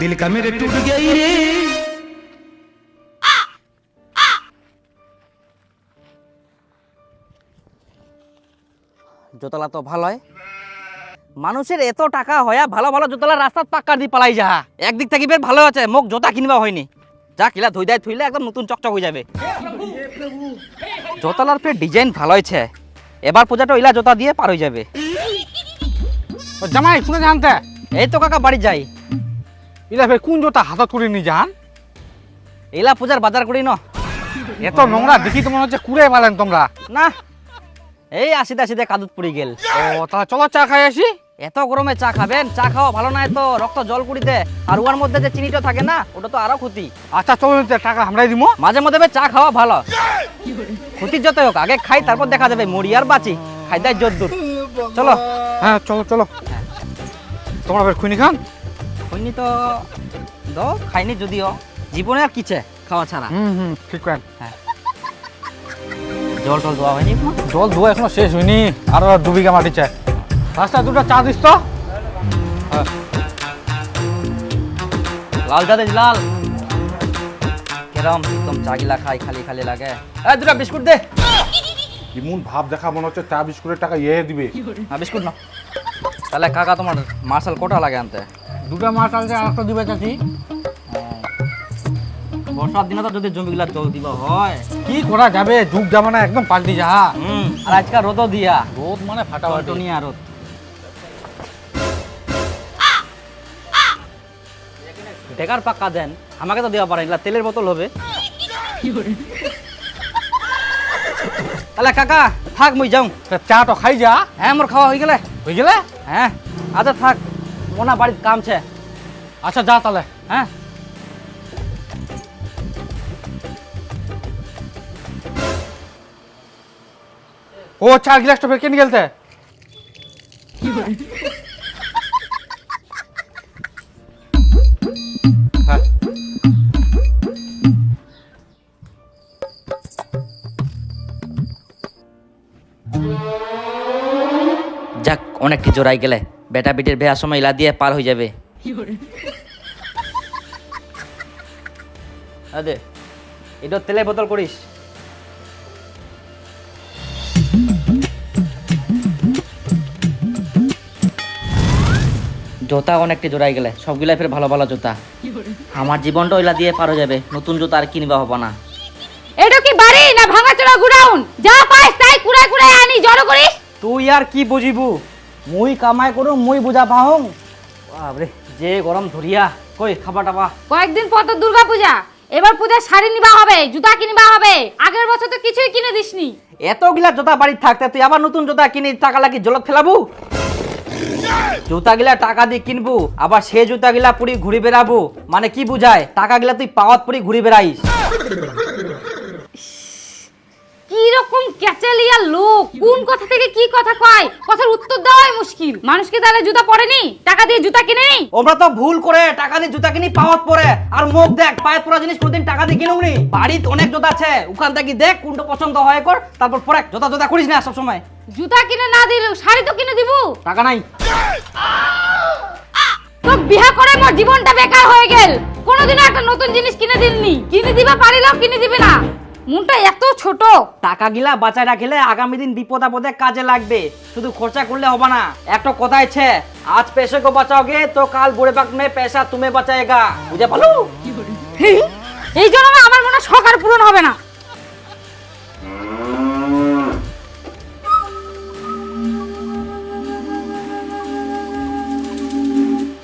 दिल का मेरे टूट गई रे জোতলা তো ভালোই মানুষের এত টাকা হয়া ভালো ভালো জোতলা রাস্তাত পাক্কা দিয়ে পালাই যা একদিক থেকে বের ভালো আছে মোক জোতা কিনবা হয়নি যা কিলা ধুই দেয় থুইলে একদম নতুন চকচক হয়ে যাবে জোতলার ফের ডিজাইন ভালো হয়েছে এবার পূজাটা ইলা জোতা দিয়ে পার হয়ে যাবে ও জামাই শুনে জানতে এই তো কাকা বাড়ি যাই ইলা ফের কোন জোতা হাতত করে নি জান এলা পূজার বাজার করি ন। এত নোংরা দেখি তো মনে হচ্ছে কুড়ে পালেন তোমরা। না এই আসিতে আসিতে কাদুত পড়ে গেল। ও তাহলে চলো চা খাই আসি। এত গরমে চা খাবেন চা খাওয়া ভালো নয় তো রক্ত জল কুড়িতে। আর উয়ার মধ্যে যে চিনিটা থাকে না ওটা তো আরও ক্ষতি। আচ্ছা চলো টাকা আমরাই দিব মাঝে মধ্যে বে চা খাওয়া ভালো। ক্ষতির যত হোক আগে খাই তারপর দেখা যাবে মরি আর বাঁচি। খাই দেয় জোর চলো। হ্যাঁ চলো চলো। তোমরা ফের খুনি খান? হয়নি তো দো খাইনি যদিও। জীবনে আর কিছে খাওয়া ছাড়া। হুম হুম ঠিক করেন জল টল দেওয়া হয়নি এখনও? জল ধোয়া এখনও শেষ হয়নি আরও দু বিঘা মাটি চাই রাস্তা দুটো চা দিস তো। হ্যাঁ। লাল চা দিস লাল। কেরম একদম চা গিলা খাই খালি খালি লাগে। এই দুটা বিস্কুট দে। এমন ভাব দেখা মনে হচ্ছে চা বিস্কুটের টাকা ইয়ে দিবে। হ্যাঁ বিস্কুট না তাহলে কাকা তোমার মার্শাল কোটা লাগে আনতে? দুটো মাছ যে আর একটা দিবে চাচি। বর্ষার দিনে তো যদি জমিগুলা জল দিব হয়। কি করা যাবে? যুগ জামানা একদম পাল্টি যাহা। আর আজকাল রোদও দিয়া। রোদ মানে ফাটাফাটি। টনিয়া রোদ। বেকার পাক্কা দেন আমাকে তো দেওয়া পারেন তেলের বোতল হবে। তাহলে কাকা থাক মই যাও। তা চা তো খাই যা। হ্যাঁ মোর খাওয়া হয়ে গেলে? হয়ে গেলে? হ্যাঁ আচ্ছা থাক মোনা বাড়ির কাম ছে আচ্ছা যা তাহলে হ্যাঁ ও চার গ্লাসটা ফের কেন গেলতে অনেকটি জোড়াই গেলে। বেটা বেটির বেয়ার সময় ইলা দিয়ে পার হয়ে যাবে। আদে এটা তেলের বোতল করিস। জুতা অনেকটি জোড়াই গেলে সবগুলা ফের ভালো ভালো জুতা। আমার জীবনটা ওইলা দিয়ে পার হয়ে যাবে নতুন জুতা আর কিনবা হব না। এটা কি বাড়ি না ভাঙাচোরা গুডাউন? যা পাইস তাই কুড়াই কুড়াই আনি জড়ো করিস। তুই আর কি বুঝিবু? মুই কামাই করু মুই বুঝা পাহং। বাবরে যে গরম ধরিয়া কই খাবা টাবা? কয়েকদিন পর তো দুর্গা পূজা। এবার পূজা শাড়ি নিবা হবে জুতা কিনবা হবে। আগের বছর তো কিছুই কিনে দিসনি। এতগুলা জুতা বাড়ির থাকতে তুই আবার নতুন জুতা কিনে টাকা লাগি জলত ফেলাবু? জুতা গিলা টাকা দিয়ে কিনবু আবার সে জুতা গিলা পুরি ঘুরি বেড়াবো। মানে কি বুঝায়? টাকা গিলা তুই পাওয়াত পুরি ঘুরি বেড়াইস। কি রকম ক্যাচালিয়া লোক? কোন কথা থেকে কি কথা কয়? কথার উত্তর দেওয়াই মুশকিল। মানুষ কি তাহলে জুতা পরেনি? টাকা দিয়ে জুতা কিনে তো ভুল করে টাকা দিয়ে জুতা কিনি পাওয়াত পরে। আর মুখ দেখ পরা জিনিস কোনদিন টাকা দিয়ে বাড়িতে অনেক জুতা আছে ওখান থেকে দেখ কোনটা পছন্দ হয় কর তারপর পরে জুতা জুতা করিস না সব সময় জুতা কিনে না দিল শাড়ি তো কিনে দিব? টাকা নাই। তো বিয়া করে মোর জীবনটা বেকার হয়ে গেল। কোনোদিনও একটা নতুন জিনিস কিনে দিলনি। কিনে দিবা পারিলেও কিনে দিবে না। মনটা এত ছোট। টাকা গিলা বাঁচায় রাখিলে আগামী দিন বিপদ আপদে কাজে লাগবে। শুধু খরচা করলে হবে না। একটা কথা আছে আজ পেশে কো বাঁচাওগে তো কাল বুড়ে বাক মে পেশা তুমি বাঁচায়েগা বুঝে পালো? এই জন্য আমার মনে শখ আর পূরণ হবে না।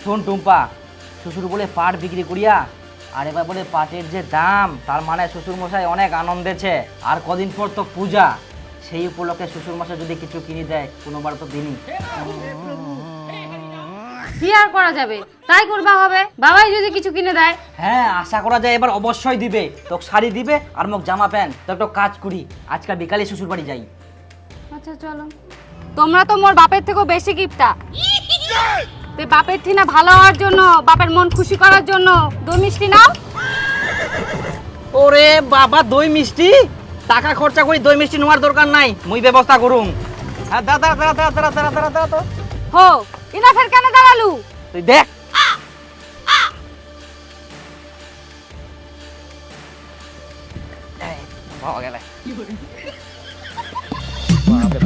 শোন টুম্পা শ্বশুর বলে পাট বিক্রি করিয়া আর এবার বলে পাটের যে দাম তার মানে শ্বশুর মশাই অনেক আনন্দেছে আর কদিন পর তো পূজা। সেই উপলক্ষে শ্বশুর মশাই যদি কিছু কিনে দেয় কোনোবার তো দিনই কি আর করা যাবে? তাই করবা হবে বাবাই যদি কিছু কিনে দেয়। হ্যাঁ আশা করা যায় এবার অবশ্যই দিবে। তোকে শাড়ি দিবে আর মোক জামা প্যান্ট। তো একটা কাজ করি। আজকাল বিকালে শ্বশুর বাড়ি যাই। আচ্ছা চলো। তোমরা তো মোর বাপের থেকেও বেশি গিফটটা। তুই বাপের ঠিনা ভালো হওয়ার জন্য বাপের মন খুশি করার জন্য দই মিষ্টি নাও। ওরে বাবা দই মিষ্টি? টাকা খরচা করি দই মিষ্টি নেওয়ার দরকার নাই। মুই ব্যবস্থা করুম। হ্যাঁ দাদা দাদা দাদা দাদা দাদা দাদা দাদা তো। হো ইনাফের কেন দাঁড়ালু? তুই দেখ।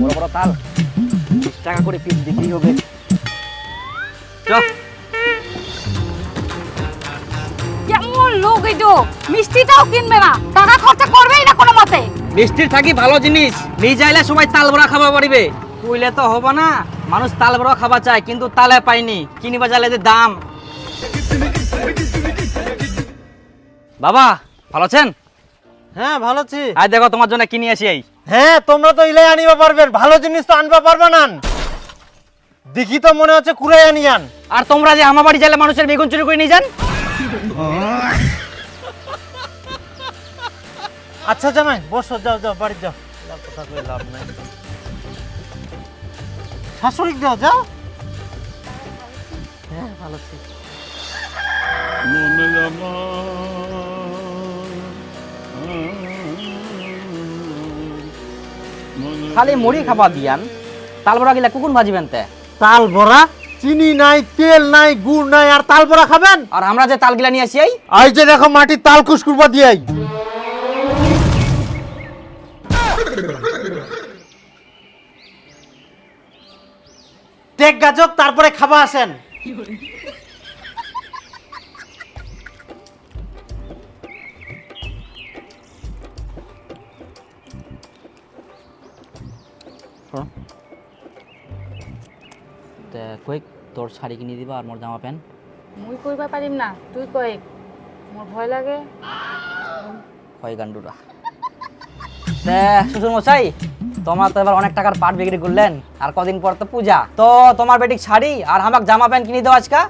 বড় বড় তাল। টাকা করে পিস বিক্রি হবে। কেমন লোক এই তো? মিষ্টিটাও কিনবে না। টাকা খরচা করবেই না কোনো মতে। মিষ্টির থাকি ভালো জিনিস। নিয়ে যাইলে সবাই তাল বড়া খাবা পারিবে কইলে তো হব না। মানুষ তাল বড়া খাবা চায় কিন্তু তালে পাইনি। কিনিবা জালে যে দাম। বাবা ভালো আছেন? হ্যাঁ ভালো আছি। আয় দেখো তোমার জন্য কিনে আসি এই। হ্যাঁ তোমরা তো ইলাই আনিবা পারবেন ভালো জিনিস তো আনবা পারবে না। দেখি তো মনে হচ্ছে কুড়াই আনিয়ান আর তোমরা যে আমার বাড়ি যাইলে মানুষের বেগুন চুরি করে নিয়ে যান? আচ্ছা জামাই বসো যাও যাও বাড়ি যাও। লাভ কথা কই লাভ নাই। শাশুড়ি যাও যাও। হ্যাঁ ভালো আছি। মনে খালি মুড়ি খাবা দিয়ান। তাল বড়া গিলা কুকুন ভাজিবেন তে। তাল বড়া চিনি নাই তেল নাই গুড় নাই আর তাল বড়া খাবেন? আর আমরা যে তাল গিলা নিয়ে আসি আই যে দেখো মাটির তাল কুসকুরবা দিয়াই। টেক গাজক তারপরে খাবা আসেন। তোর শাড়ি কিনে দিবা আর মোর জামা প্যান্ট? মুই কইবা পারিম না তুই কয়েক মোর ভয় লাগে। হয় গান্ডুরা? তে শ্বশুর মশাই তোমার তো এবার অনেক টাকার পাট বিক্রি করলেন আর কদিন পর তো পূজা। তো তোমার বেটিক শাড়ি আর আমাক জামা প্যান্ট কিনে দাও আজকা।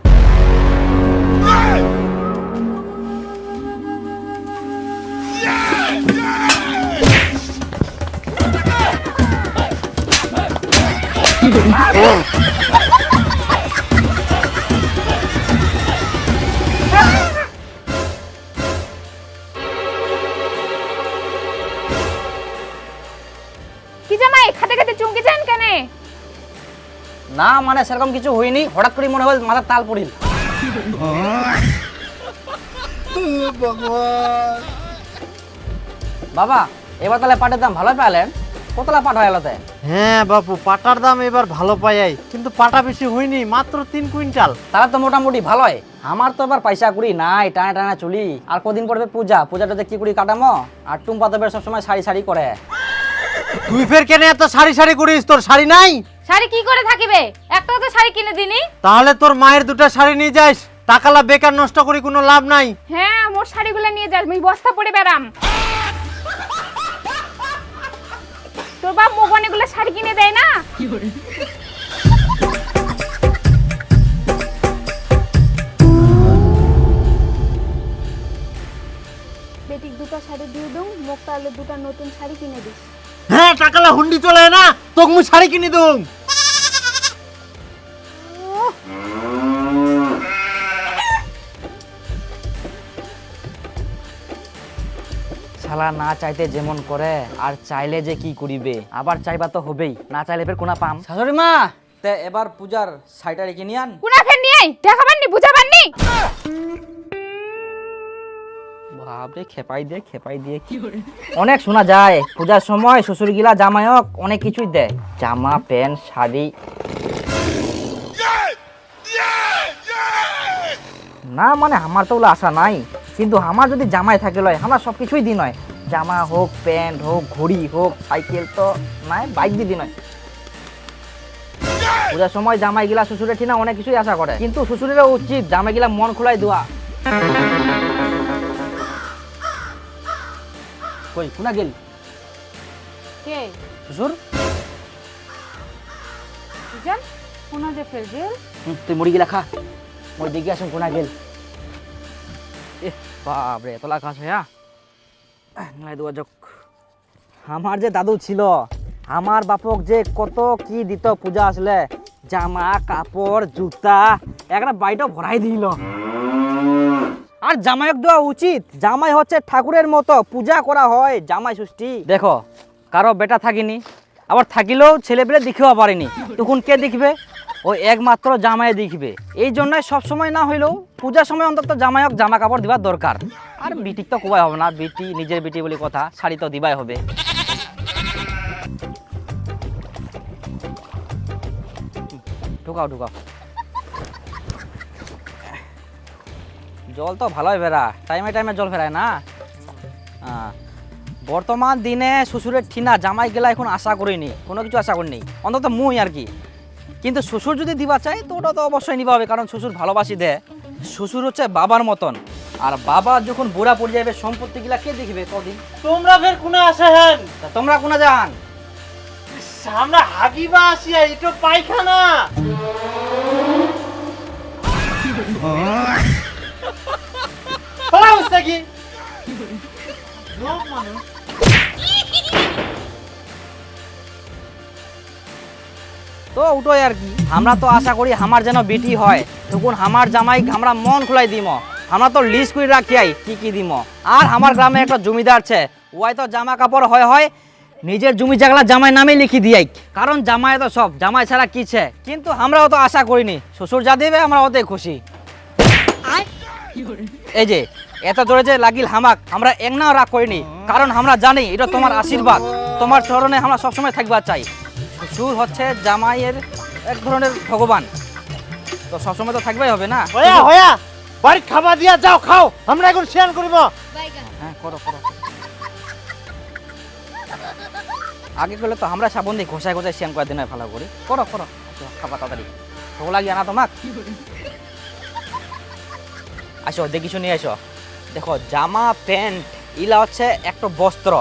কি না মানে সেরকম কিছু হয়নি। হঠাৎ করে মনে হয় মাথার তাল পড়িল। বাবা এবার তাহলে পাটের দাম ভালো পেলেন কতলা পাট হয় এলাতে? হ্যাঁ বাপু পাটার দাম এবার ভালো পাই কিন্তু পাটা বেশি হয়নি মাত্র তিন কুইন্টাল। তারা তো মোটামুটি ভালোই। আমার তো এবার পয়সা কুড়ি নাই টানা টানা চুলি। আর কদিন পড়বে পূজা। পূজাটাতে কি কুড়ি কাটামো? আর টুম্পা তো সবসময় শাড়ি শাড়ি করে। তুই ফের কেন এত সারি সারি করিস? তোর শাড়ি নাই? শাড়ি কি করে থাকিবে? একটাও তো শাড়ি কিনে দিনি। তাহলে তোর মায়ের দুটো শাড়ি নিয়ে যাস। টাকালা বেকার নষ্ট করি কোনো লাভ নাই। হ্যাঁ মোর শাড়িগুলো নিয়ে যাস। মুই বস্তা পরে বেড়াম। তোর বাপ মুখ অনেকগুলো শাড়ি কিনে দেয় না? বেটিক দুটো শাড়ি দিয়ে দুম মোক তাহলে দুটো নতুন শাড়ি কিনে দিস। হ্যাঁ টাকালা হুন্ডি চলে না তোকে মুই শাড়ি কিনে দুম শালা না চাইতে যেমন করে আর চাইলে যে কি করিবে? আবার চাইবা তো হবেই না চাইলে ফের কোনা পাম? শাশুড়ি মা! তে এবার পূজার শাড়িটা রেখে নিয়ে আন। কুনা ফের নিয়ে দেখাবার নি বুঝাবার নি বাপরে খেপাই দিয়ে খেপাই দিয়ে। কি অনেক শোনা যায় পূজার সময় শ্বশুর গিলা জামাইক অনেক কিছুই দেয়। জামা প্যান্ট শাড়ি। না মানে আমার তো ওগুলো আশা নাই কিন্তু আমার যদি জামাই থাকে লয় আমার সব কিছুই দিন হয়। জামা হোক প্যান্ট হোক ঘড়ি হোক সাইকেল তো নাই বাইক দিয়ে দিন হয়। পূজার সময় জামাই গিলা শ্বশুরের ঠিনা অনেক কিছুই আশা করে কিন্তু শ্বশুরেরও উচিত জামাই গিলা মন খোলাই দেওয়া কই কোনা গেল? কে? শ্বশুর বুঝান কোনা যে ফের গেল তুই মুড়ি গিলা খা। মই দেখি আসুন কোনা গেল। এ বাপরে এতলা কাজ হ্যাঁ? নাই দেওয়া যাক। আমার যে দাদু ছিল আমার বাপক যে কত কি দিত পূজা আসলে জামা কাপড় জুতা একটা বাড়িটা ভরাই দিল। আর জামাইক দেওয়া উচিত। জামাই হচ্ছে ঠাকুরের মতো, পূজা করা হয়, জামাই ষষ্ঠী। দেখো, কারও বেটা থাকিনি, আবার থাকিলেও ছেলে পেলে দেখিও পারিনি। তখন কে দেখবে? ওই একমাত্র জামাই দেখবে। এই জন্য সবসময় না হইলেও পূজার সময় অন্তত জামাই হোক জামা কাপড় দেওয়ার দরকার। আর বিটি তো কোবাই হবে না, বিটি, নিজের বিটি বলে কথা, শাড়ি তো দিবাই হবে। ঢুকাও ঢুকাও। জল তো ভালোই ফেরা টাইমে টাইমে জল ফেরায় না? হ্যাঁ। বর্তমান দিনে শ্বশুরের ঠিনা জামাই গেলা এখন আশা করিনি কোনো কিছু আশা করিনি অন্তত মুই আর কি। কিন্তু শ্বশুর যদি দিবা চাই তো ওটা তো অবশ্যই নিবা হবে কারণ শ্বশুর ভালোবাসি দেয় শ্বশুর হচ্ছে বাবার মতন আর বাবা যখন বুড়া পড়ে যাবে সম্পত্তি সম্পত্তিগুলা কে দেখবে কদিন? তোমরা ফের কোনে আসে হেন? তোমরা কোনা যান? আমরা হাগিবা আসিয়া এটা পায়খানা। পালা হচ্ছে কি লোক মানুষ তো ওটাই আর কি। আমরা তো আশা করি আমার যেন বেটি হয়। তখন আমার জামাই আমরা মন খোলাই দিম। আমরা তো লিস্ট করে রাখি আই, কি কি দিম। আর আমার গ্রামে একটা জমিদার আছে ওই তো জামা কাপড় হয় হয় নিজের জমি জাগলা জামাই নামে লিখি দিয়াই কারণ জামাই তো সব, জামাই ছাড়া কিছে কিন্তু আমরাও তো আশা করিনি। শ্বশুর যা দেবে আমরা ওতে খুশি। এই যে এত জোরে যে লাগিল হামাক আমরা একনাও রাগ করিনি। কারণ আমরা জানি এটা তোমার আশীর্বাদ। তোমার চরণে আমরা সবসময় থাকবার চাই। শ্বশুর হচ্ছে জামাইয়ের এক ধরনের ভগবান। তো সবসময় তো থাকবেই হবে না? হয়া হয়া বাড়ি খাবার দিয়া যাও খাও। আমরা এখন শেয়ার করব। হ্যাঁ করো করো। আগে করলে তো আমরা সাবন দিয়ে ঘষায় ঘষায় শ্যাম করে দিন ভালো করি। করো করো। আসো, খাবা তাড়াতাড়ি। ভোগ লাগিয়ে না তোমাক। আসো দেখিছো নিয়ে আসো। দেখো, জামা, প্যান্ট, ইলা হচ্ছে একটা বস্ত্র।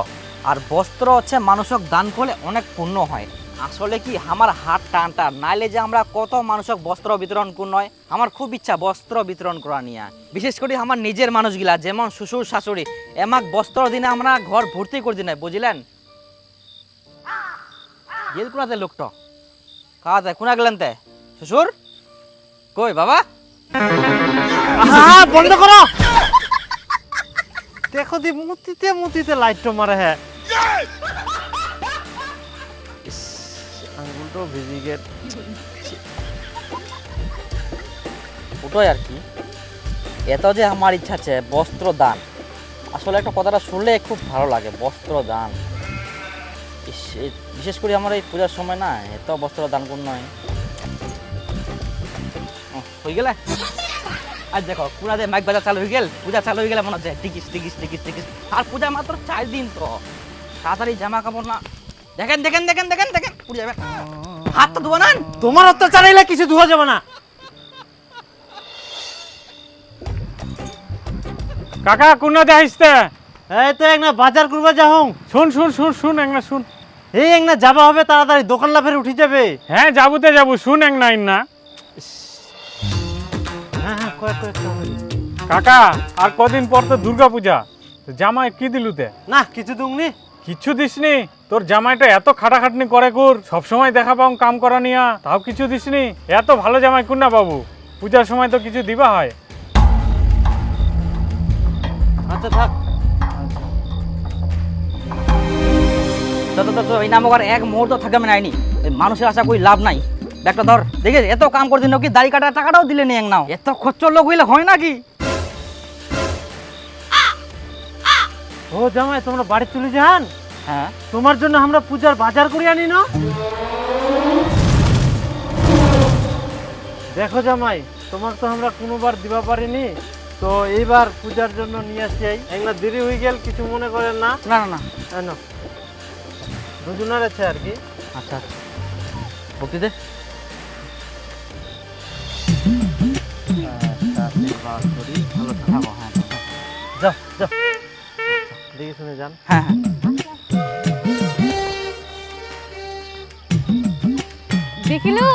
আর বস্ত্র হচ্ছে মানুষক দান করলে অনেক পুণ্য হয়। আসলে কি, আমার হাত টানটা নাইলে যে আমরা কত মানুষক বস্ত্র বিতরণ নয়, আমার খুব ইচ্ছা বস্ত্র বিতরণ করা নিয়ে। বিশেষ করে আমার নিজের মানুষগুলা, যেমন শ্বশুর, শাশুড়ি, এমাক বস্ত্র দিনে আমরা ঘর ভর্তি করে দিনে বুঝলেন? গেল কোনাতে লোকটা? কাতে কোনা গেলেন তে? শ্বশুর? কই, বাবা? বন্ধ করো। দেখো দি, মুতিতে মুতিতে মারে গেল। ওটাই আর কি? এত যে আমার ইচ্ছা আছে বস্ত্র দান আসলে একটা কথাটা শুনলে খুব ভালো লাগে বস্ত্র দান বিশেষ করে আমার এই পূজার সময় না, এত বস্ত্র দান কোন নয়। হয়ে গেলে? আজ দেখো পুরা যে মাইক বাজার চালু হয়ে গেল পূজা চালু হয়ে গেলে মনে হচ্ছে টিকিস টিকিস টিকিস টিকিস। আর পূজা মাত্র চার দিন তো। তাড়াতাড়ি জামা কাপড় না দেখেন দেখেন দেখেন দেখেন দেখেন পুড়ে যাবে। হাত তো ধোয়া না? তোমার অত্যাচার এলে কিছু ধোয়া যাবে না। কাকা কোনা যাইসতে এই তো এক না বাজার করবা যাও শুন শুন শুন শুন এক না শুন। এই এক না যাবা হবে তাড়াতাড়ি দোকান লাফের উঠে যাবে। হ্যাঁ যাবুতে যাব। শুন এক না কাকা আর কদিন পর তো দুর্গা পূজা জামাই কি দিলুতে? না কিছু দুংনি কিচ্ছু দিসনি? তোর জামাইটা এত খাটাখাটনি করে কুর সবসময় দেখা পাও কাম করা নিয়া। তাও কিছু দিসনি? এত ভালো জামাই কুন না বাবু। পূজার সময় তো কিছু দিবা হয়। আচ্ছা থাক। তো তো তো এই নামক আর এক মুহূর্ত থাকে আমি নাইনি মানুষের আশা কই লাভ নাই। ব্যাগটা ধর। দেখে এত কাম করে দিন কি দাড়ি কাটার টাকাটাও দিলে নি এক নাও এত খরচর লোক হইলে হয় নাকি? ও জামাই তোমরা বাড়ি চলে যান। হ্যাঁ। তোমার জন্য আমরা পূজার বাজার করে আনি না? দেখো জামাই তোমার তো আমরা কোনোবার দিবা পারিনি। তো এইবার পূজার জন্য নিয়ে আসছি। এগুলা দেরি হয়ে গেল কিছু মনে করেন না? না না না। দুজনের আছে আর কি। আচ্ছা আচ্ছা। থাকো হ্যাঁ যাও যাও। দেখে শুনে যান। হ্যাঁ হ্যাঁ। দেখিলু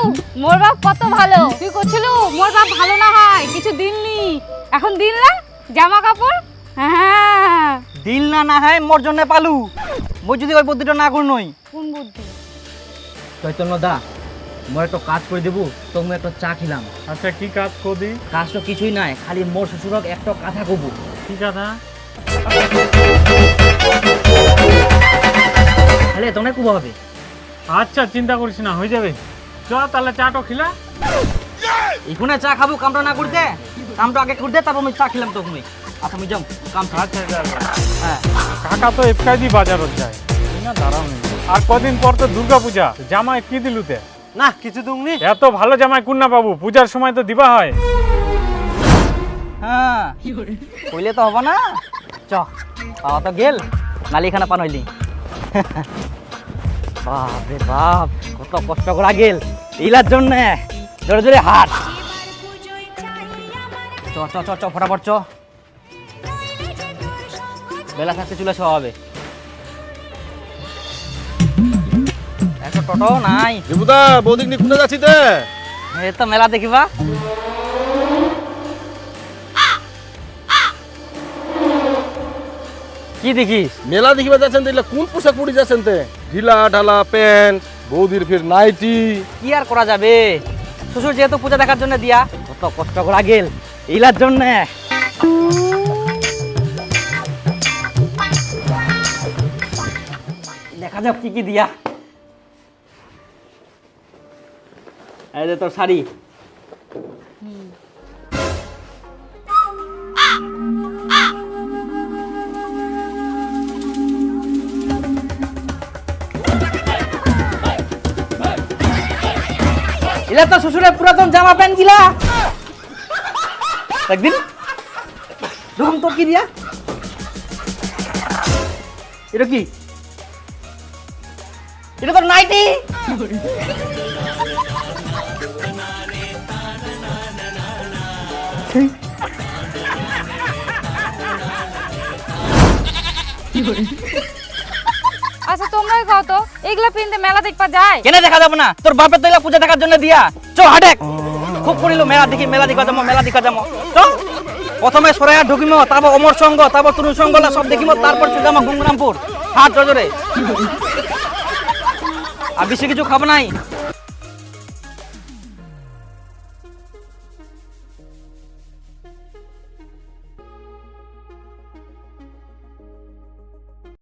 মোর বাপ কত ভালো। তুই করছিলু? মোর বাপ ভালো না হয় কিছু দিননি এখন দিন না? জামা কাপড়? হ্যাঁ দিল না না হয় মোর জন্য পালু। মই যদি ওই বুদ্ধিটা না কর নই কোন বুদ্ধি? চৈতন্য দা মোর একটা কাজ করে দেবো তো মই একটা চা খেলাম। আচ্ছা কি কাজ কদি কাজ তো কিছুই নাই খালি মোর শ্বশুরক একটা কথা কব। কি কথা? খালি তোমরা কুব হবে? আচ্ছা চিন্তা করিস না হয়ে যাবে। চ তাহলে চাটো খিলা। এখানে চা খাব কামটা না করতে? কামটা আগে করতে তারপর আমি চা খেলাম তো তুমি আচ্ছা আমি যাও কাম আচ্ছা হ্যাঁ। কাকা তো এফকাইদি বাজারত যায়। না দাঁড়াও আর কদিন পর তো দুর্গা পূজা জামাই কি দিলুতে? না কিছু দুমনি এত ভালো জামাই কুন্না বাবু পূজার সময় তো দিবা হয়। হ্যাঁ কইলে তো হবে না। চ পাওয়া তো গেল নালিখানা পান হইলি। বাপ রে বাপ কত কষ্ট করা গেল। ইলার জন্য জোরে জোরে হাট। চ চ চ চ ফটাফট চ। বেলা থাকতে চলে আসা হবে। একটা টোটো নাই। দেবুদা বৌদিক নিয়ে কোনে যাচ্ছি তে এই তো মেলা দেখিবা। কি দেখিস? মেলা দেখিবা যাচ্ছেন তাইলে কোন পোশাক পরি যাচ্ছেন তে? ঢিলা ঢালা প্যান্ট বৌদির ফির নাইটি। কি আর করা যাবে? শ্বশুর যেহেতু পূজা দেখার জন্য দিয়া কত কষ্ট করা গেল। ইলার জন্য। দেখা যাক কি কি দিয়া। এই যে তোর শাড়ি এলা তো শ্বশুরের পুরাতন জামা প্যান্ট গিলা একদিন দেখুন তোর কি দিয়া এটা কি এটা তোর নাইটি আচ্ছা তোমরাই কত এগুলা পিনতে মেলা দেখবা যায়। কেন দেখা যাব না? তোর বাপের তৈলা পূজা দেখার জন্য দিয়া। চ, হাটেক। খুব করিল, মেলা দেখি, মেলা দেখা যাব, মেলা দেখা যাব। চ। প্রথমে সরাইয়া ঢুকিম, তারপর অমর সঙ্গ, তারপর তরুণ সঙ্গ সব দেখিম, তারপর চলে যাব গুমরামপুর হাট, জজরে। আর বেশি কিছু খাব নাই।